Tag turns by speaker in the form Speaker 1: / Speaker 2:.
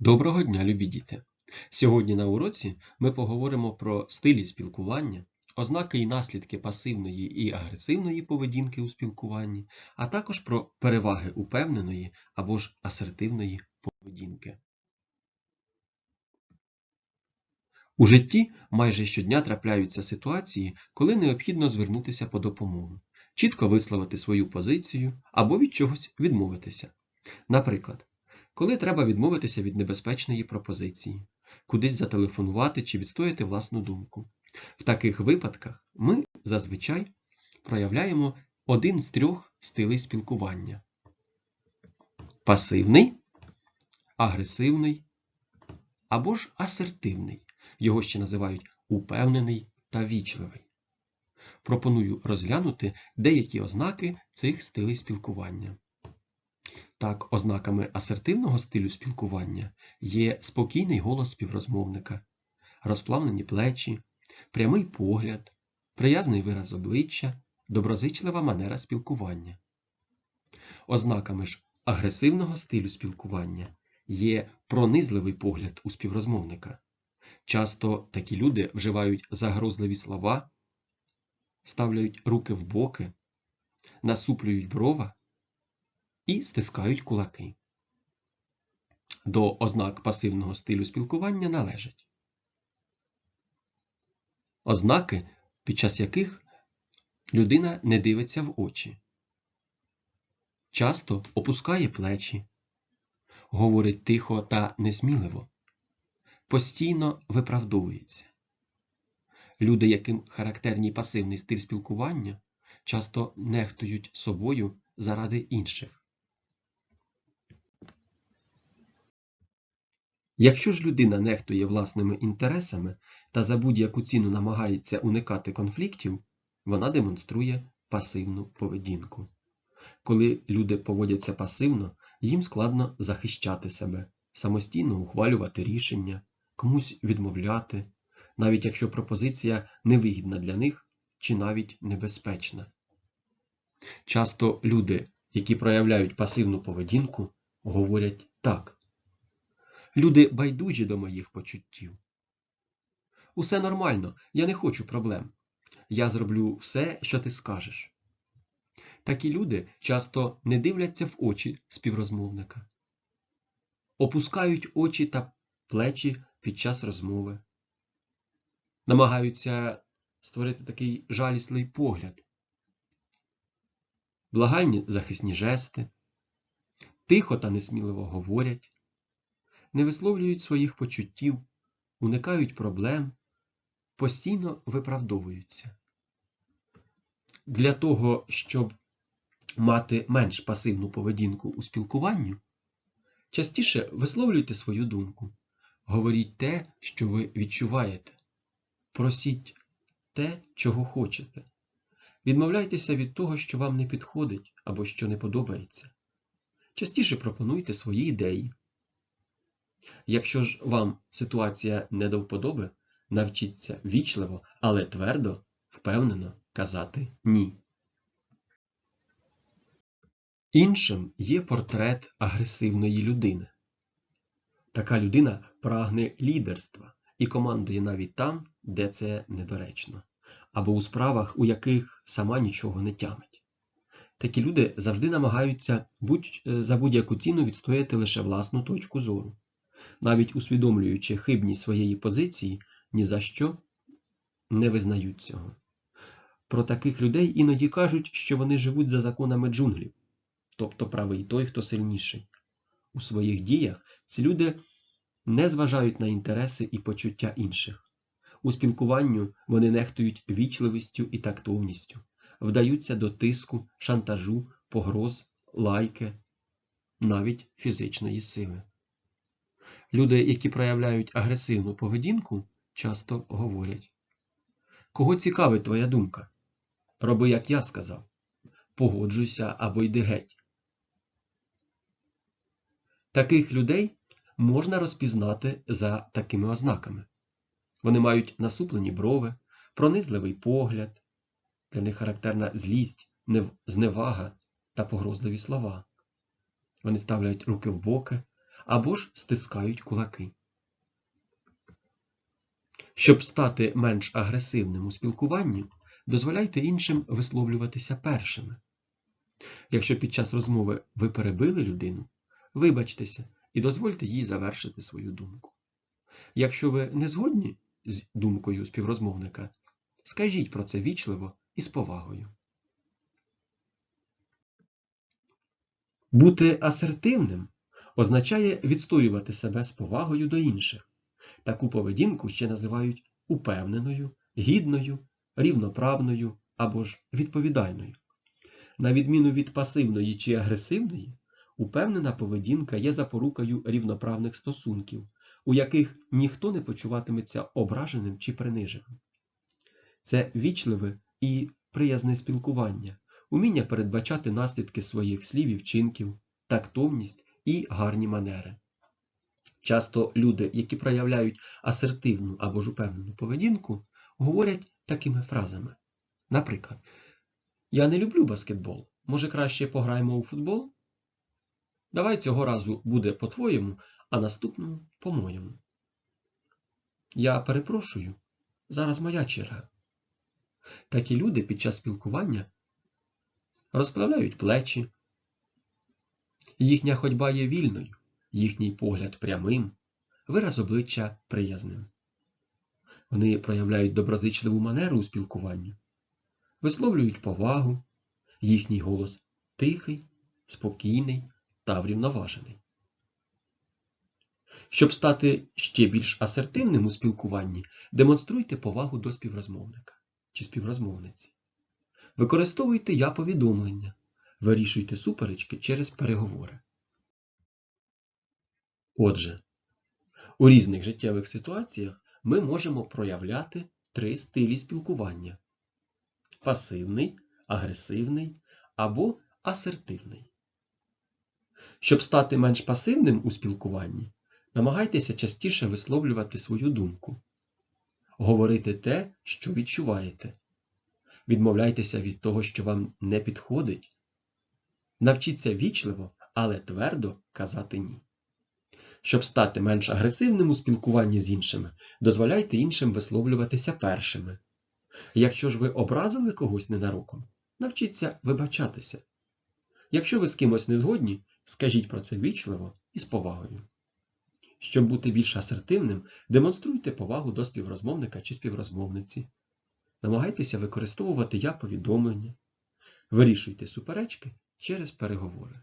Speaker 1: Доброго дня, любі діти! Сьогодні на уроці ми поговоримо про стилі спілкування, ознаки і наслідки пасивної і агресивної поведінки у спілкуванні, а також про переваги упевненої або ж асертивної поведінки. У житті майже щодня трапляються ситуації, коли необхідно звернутися по допомогу, чітко висловити свою позицію або від чогось відмовитися. Наприклад, коли треба відмовитися від небезпечної пропозиції, кудись зателефонувати чи відстояти власну думку. В таких випадках ми зазвичай проявляємо один з трьох стилей спілкування: пасивний, агресивний або ж асертивний. Його ще називають упевнений та вічливий. Пропоную розглянути деякі ознаки цих стилей спілкування. Так, ознаками асертивного стилю спілкування є спокійний голос співрозмовника, розплавлені плечі, прямий погляд, приязний вираз обличчя, доброзичлива манера спілкування. Ознаками ж агресивного стилю спілкування є пронизливий погляд у співрозмовника. Часто такі люди вживають загрозливі слова, ставляють руки в боки, насуплюють брова і стискають кулаки. До ознак пасивного стилю спілкування належать ознаки, під час яких людина не дивиться в очі, часто опускає плечі, говорить тихо та несміливо, постійно виправдовується. Люди, яким характерний пасивний стиль спілкування, часто нехтують собою заради інших. Якщо ж людина нехтує власними інтересами та за будь-яку ціну намагається уникати конфліктів, вона демонструє пасивну поведінку. Коли люди поводяться пасивно, їм складно захищати себе, самостійно ухвалювати рішення, комусь відмовляти, навіть якщо пропозиція невигідна для них чи навіть небезпечна. Часто люди, які проявляють пасивну поведінку, говорять так. Люди байдужі до моїх почуттів. Усе нормально, я не хочу проблем. Я зроблю все, що ти скажеш. Такі люди часто не дивляться в очі співрозмовника, опускають очі та плечі під час розмови, намагаються створити такий жалісний погляд, благальні захисні жести, тихо та несміливо говорять не висловлюють своїх почуттів, уникають проблем, постійно виправдовуються. Для того, щоб мати менш пасивну поведінку у спілкуванні, частіше висловлюйте свою думку, говоріть те, що ви відчуваєте, просіть те, чого хочете. Відмовляйтеся від того, що вам не підходить або що не подобається. Частіше пропонуйте свої ідеї. Якщо ж вам ситуація не до вподоби, навчіться вічливо, але твердо, впевнено казати ні. Іншим є портрет агресивної людини. Така людина прагне лідерства і командує навіть там, де це недоречно, або у справах, у яких сама нічого не тямить. Такі люди завжди намагаються будь за будь-яку ціну відстояти лише власну точку зору навіть усвідомлюючи хибність своєї позиції, ні за що не визнають цього. Про таких людей іноді кажуть, що вони живуть за законами джунглів, тобто правий той, хто сильніший. У своїх діях ці люди не зважають на інтереси і почуття інших. У спілкуванню вони нехтують вічливістю і тактовністю, вдаються до тиску, шантажу, погроз, лайки, навіть фізичної сили. Люди, які проявляють агресивну поведінку, часто говорять: Кого цікавить твоя думка? Роби, як я сказав. Погоджуйся або йди геть. Таких людей можна розпізнати за такими ознаками. Вони мають насуплені брови, пронизливий погляд, для них характерна злість, зневага та погрозливі слова. Вони ставляють руки в боки, або ж стискають кулаки. Щоб стати менш агресивним у спілкуванні, дозволяйте іншим висловлюватися першими. Якщо під час розмови ви перебили людину, вибачтеся і дозвольте їй завершити свою думку. Якщо ви не згодні з думкою співрозмовника, скажіть про це вічливо і з повагою. Бути асертивним означає відстоювати себе з повагою до інших. Таку поведінку ще називають упевненою, гідною, рівноправною або ж відповідальною. На відміну від пасивної чи агресивної, упевнена поведінка є запорукою рівноправних стосунків, у яких ніхто не почуватиметься ображеним чи приниженим. Це вічливе і приязне спілкування, уміння передбачати наслідки своїх слів і вчинків, тактовність і гарні манери. Часто люди, які проявляють асертивну або ж упевнену поведінку, говорять такими фразами. Наприклад, я не люблю баскетбол. Може краще пограємо у футбол? Давай цього разу буде по-твоєму, а наступному по-моєму. Я перепрошую, зараз моя черга. Такі люди під час спілкування розправляють плечі, їхня ходьба є вільною, їхній погляд прямим, вираз обличчя приязним. Вони проявляють доброзичливу манеру у спілкуванні, висловлюють повагу, їхній голос тихий, спокійний та врівноважений. Щоб стати ще більш асертивним у спілкуванні, демонструйте повагу до співрозмовника чи співрозмовниці. Використовуйте я повідомлення, вирішуйте суперечки через переговори. Отже, у різних життєвих ситуаціях ми можемо проявляти три стилі спілкування: пасивний, агресивний або асертивний. Щоб стати менш пасивним у спілкуванні, намагайтеся частіше висловлювати свою думку, говорити те, що відчуваєте. Відмовляйтеся від того, що вам не підходить. Навчіться вічливо, але твердо казати ні. Щоб стати менш агресивним у спілкуванні з іншими, дозволяйте іншим висловлюватися першими. Якщо ж ви образили когось ненароком, навчіться вибачатися. Якщо ви з кимось не згодні, скажіть про це вічливо і з повагою. Щоб бути більш асертивним, демонструйте повагу до співрозмовника чи співрозмовниці. Намагайтеся використовувати я повідомлення. Вирішуйте суперечки через переговори.